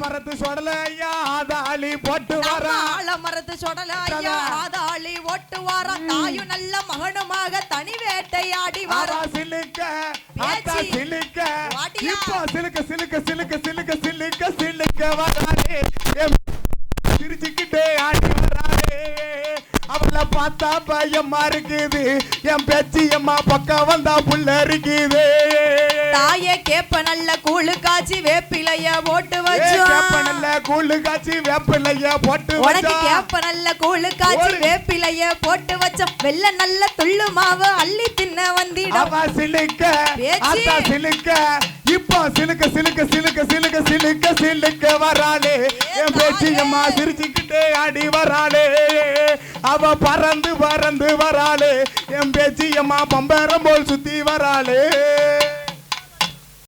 மரத்து சொடல ஐயா ஆதாளி போட்டு வரா. ஆலமரத்து சொடல ஐயா ஆதாளி ஓட்டு வாரா. தாயும் நல்ல மகனுமாக தனி வேட்டையாடி வாரா. சிலுக்க ஆத்தா. சிலுக்க. இப்போ சிலுக்க சிலுக்க சிலுக்க சிலுக்க சிலுக்க சிலுக்க எம் சிரிச்சுக்கிட்டே ஆடி வராளே அவளை பார்த்தா பயமா இருக்குது. என் பேச்சு அம்மா பக்கம் வந்தா புள்ள இருக்குது தாயே கேப்ப நல்ல கூழு காய்ச்சி வேப்பிலைய போட்டு வச்சோம் கேப்பனல்ல கூழு காய்ச்சி வேப்பிலைய போட்டு உனக்கு வச்சா. கேப்ப நல்ல கூழு காய்ச்சி. வேப்பிலைய போட்டு வச்சோம் வெள்ள நல்ல துள்ளு மாவு அள்ளி தின்ன வந்திடும். சிலுக்க. அத்தா சிலுக்க இப்போ சிலுக்க சிலுக்க சிலுக்க சிலுக்க சிலுக்க சிலுக்க வராளே. என் பேச்சு அம்மா சிரிச்சுக்கிட்டே ஆடி வராளே. அவ பறந்து பறந்து வராளே. என் பேச்சு அம்மா பம்பரம் போல் சுத்தி வராளே.